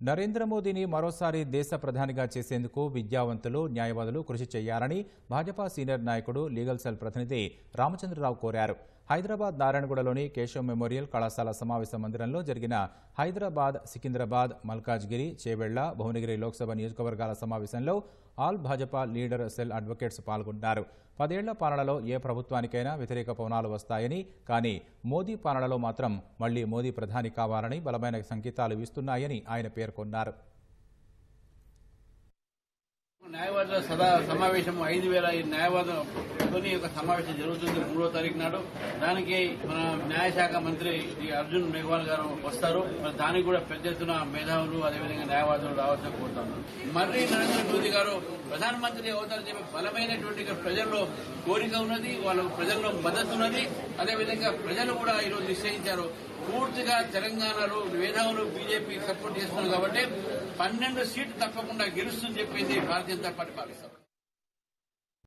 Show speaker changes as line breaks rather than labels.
నరేంద్ర మోదీని మరోసారి దేశ ప్రధానిగా చేసేందుకు విద్యావంతులు న్యాయవాదులు కృషి చేయాలని భాజపా సీనియర్ నాయకుడు లీగల్ సెల్ ప్రతినిధి రామచంద్రరావు కోరారు. హైదరాబాద్ నారాయణగూడలోని కేశవ్ మెమోరియల్ కళాశాల సమావేశ మందిరంలో జరిగిన హైదరాబాద్ సికింద్రాబాద్ మల్కాజ్గిరి చేవెళ్ళ భువనగిరి లోక్సభ నియోజకవర్గాల సమావేశంలో all Bhajapa leader cell advocates పాల్గొన్నారు. పదేళ్ళ పాలనలో ఏ ప్రభుత్వానికైనా వ్యతిరేక పవనాలు వస్తాయని కానీ మోదీ పాలనలో మాత్రం మళ్ళీ మోదీ ప్రధాని కావాలని బలమైన సంకేతాలు ఇస్తున్నాయని ఆయన పేర్కొన్నారు.
న్యాయవాదుల సదా సమావేశం ఐదు వేల న్యాయవాదులతోని ఒక సమావేశం జరుగుతుంది మూడో తారీఖు నాడు. దానికి మన న్యాయశాఖ మంత్రి శ్రీ అర్జున్ మేఘవాల్ గారు వస్తారు. మరి దానికి కూడా పెద్ద ఎత్తున మేధావులు అదేవిధంగా న్యాయవాదులు రావాల్సిన కోరుతాను మర్రి నరేంద్ర మోదీ గారు ప్రధానమంత్రి అవుతారని చెప్పి బలమైనటువంటి ప్రజల్లో కోరిక ఉన్నది వాళ్ళకు ప్రజల్లో మద్దతు ఉన్నది. అదేవిధంగా ప్రజలు కూడా ఈరోజు నిశ్చయించారు. పూర్తిగా తెలంగాణలో మేధావులు బీజేపీ సపోర్ట్ చేస్తున్నారు కాబట్టి పన్నెండు సీట్లు తప్పకుండా గెలుస్తుందని చెప్పేసి భారతీయ జనతా పార్టీ భావిస్తారు